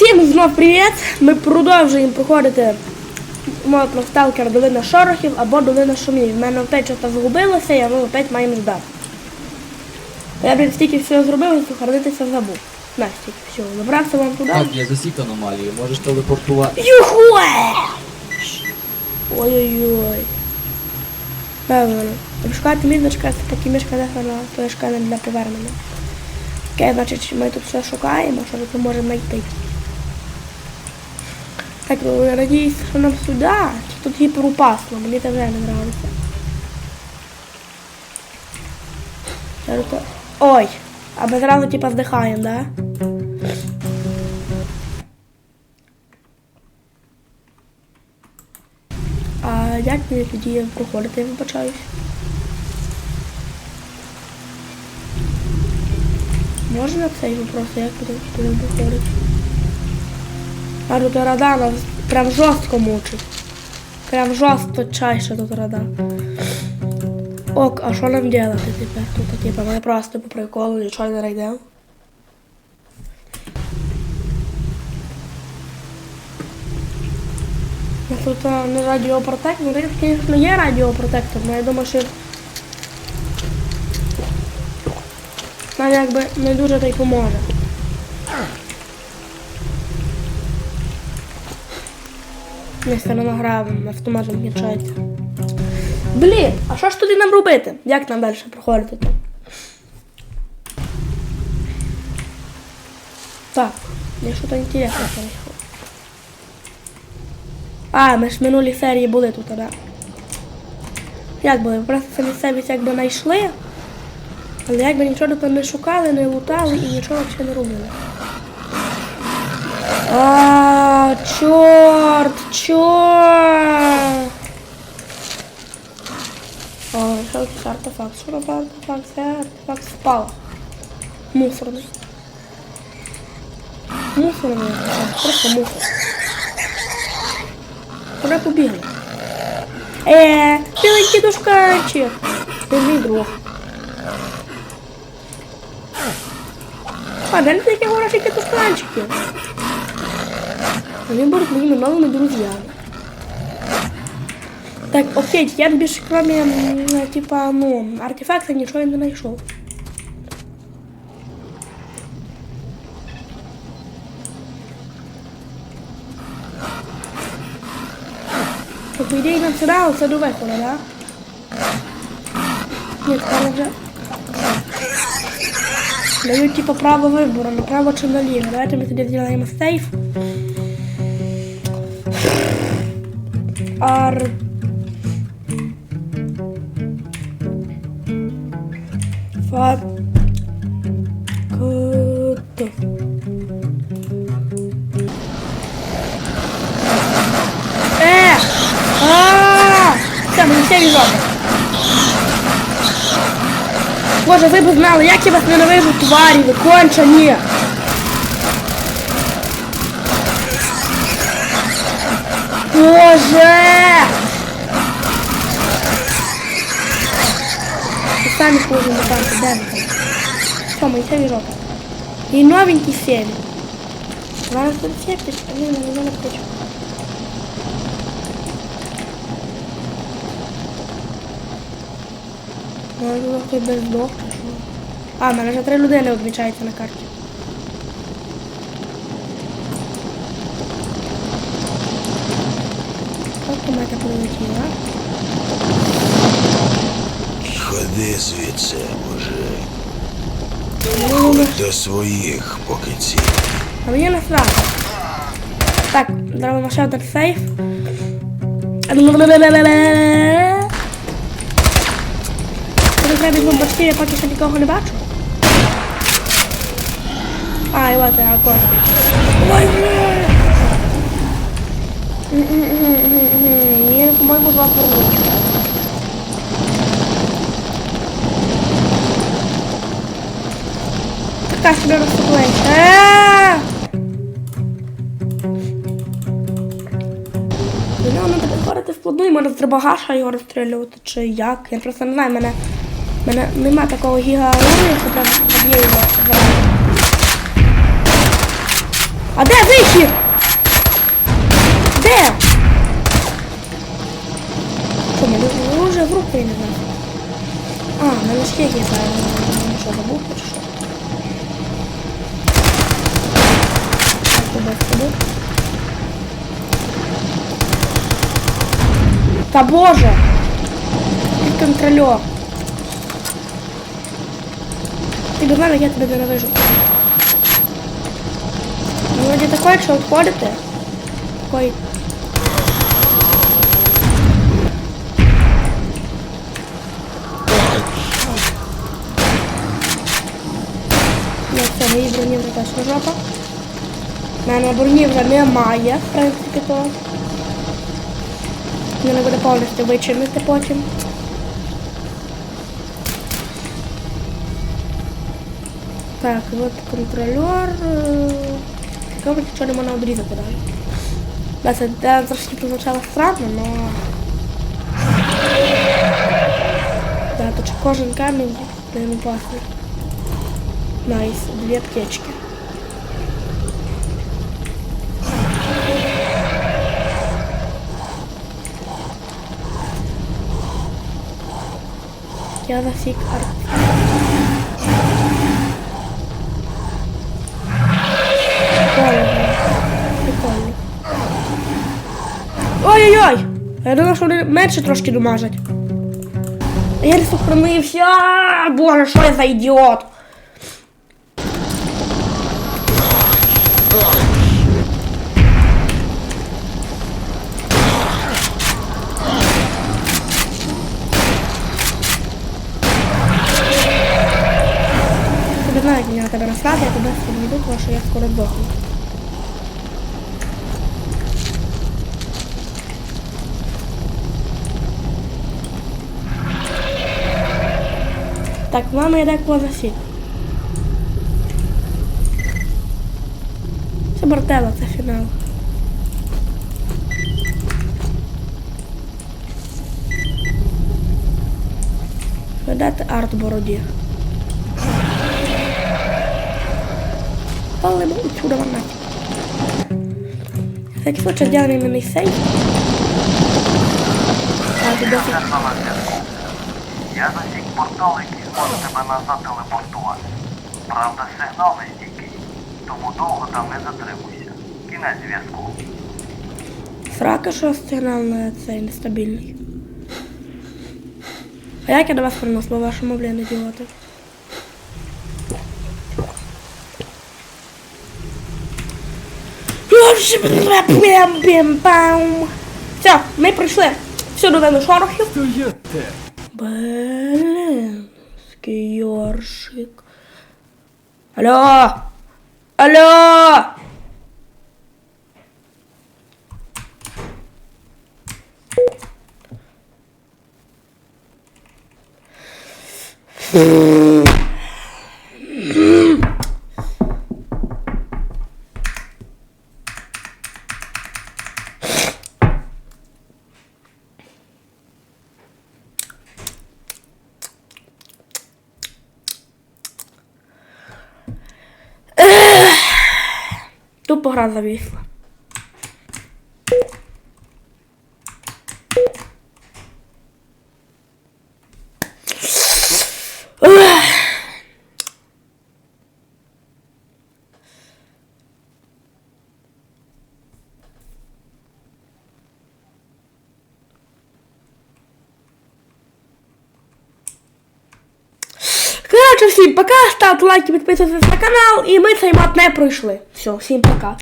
Всім знов привіт! Ми продовжуємо проходити на сталкер долина шорохів або долина шумів. В мене опять щось загубилося, і ми опять маємо ждати. Я, блін, стільки всього зробив, і сохранитися забув. Настільки всього. Забрався вам туди. Так, я засік аномалію, можеш телепортувати. Юхуе! Ой-ой-ой. Певно. Шукати мізочка, це такі мішка на то є шкана для повернення. Окей, значить, ми тут все шукаємо, що ми можемо знайти. Так, ну, я надіюсь, що нам сюди. Чи тут гіперопасно, мені це вже не подобається. Ой, а ми зразу типа здихаємо, да? А як мені тоді проходити, я вибачаюсь? Можна цей вопрос, як буде виходить? А тут рада нас прям жорстко мучить. Прям жорстко чайше тут рада. Ок, а що нам делати тепер? Тут типа ми просто по приколу нічого не знайдемо. Тут не радіопротектор, ну, тут, звісно, є радіопротектор, але я думаю, що нам якби не дуже та й поможе. Не награвим, автоматом кінчається. Блін, а що ж тоді нам робити? Як нам далі проходити? Так, я що-то інтересне знайшов. А, ми ж в минулій серії були тут, да? Як були? Просто це місцевість якби знайшли, але якби нічого тут не шукали, не лутали і нічого взагалі не робили. А, чорт, чорт! О, що артефакт? Що артефакт? Це артефакт спала. Мусорний. Мусорний просто мусор. Куди побігли? Е, біленький дошканчик. Це мій друг. А, далі такі хорошенькі дошканчики. Вони будуть моїми новими друзьями. Так, окей, я більше кроме, типа, ну, артефакта нічого не знайшов. По ідеї нам сюди, оце до виходу, да? Ні, тепер вже... Типа, право вибору, направо чи наліво. Давайте ми тоді зробимо сейф. Ар... Фа... Кото. Е! А! Все, мені все. Боже, ви б знали, як я вас ненавижу, тварі, ви кончені. Боже! Ви самі на танки, де ви там? Що, мої це відомо. І новенький севі. Зараз тут септичка, ні, не мене птичка. Може хтось без здох. А, мене вже три людини відмічаються на карті. Комета прилетіла? Ходи звідси, мужик. Ну, До своїх, поки ці. А мені насрати. Так, зробимо ще один сейф. Коли треба візьму бачки, я поки що нікого не бачу. А, і я акорд. Ой, ні. По-моєму, два поручки. Така. Е! До нього треба вплотну і з трибагаша його розстрілювати, чи як. Я просто не знаю, мене, мене нема такого гіга що прям поб'є. А де вихід? Де? Що, мене вже в руку я не знаю. А, в мене ж є є, правильно. Що, забув чи що? Так, куди, куди? Та боже! Ти контрольор. Ти до мене, я тебе ненавижу. Ну, вроде такой, що відходите. Такой. Ну, все, мої броні вже теж жопа. У мене броні вже немає, в принципі, то. Мені буде повністю вичинити потім. Так, от контролер. Цікаво, нічого не можна обрізати навіть. Да, це да, трошки прозвучало странно, но... Да, тут кожен камінь не опасний. Найс, дві аптечки. Я засік арт. Прикольно. Прикольно. Ой-ой-ой! Я думав, що вони менше трошки домажать. Я не сохранився. А, Боже, що я за ідіот? Тебе знають, мені на тебе насрати, я тебе відведу, тому що я скоро здохну. Так, мама йде поза сік. Це це фінал. Видати арт бороді. Але ми отсюда вона. Кстати, случай сделали именно сейф. Я засік портал, який зможе тебе назад телепортувати. Правда, сигнал нестійкий, тому довго там не затримуйся. Кінець зв'язку. Срака, що сигнал на цей нестабільний. А як я до вас приношу по вашому блін, ідіоти? Все, ми прийшли. Все, до шорохів. Блінський йоршик. Алло! Алло! Тупо гра завісла. Коротше, всім пока, ставте лайки, підписуйтесь на канал, і ми цей мат не пройшли. Все, всім пока.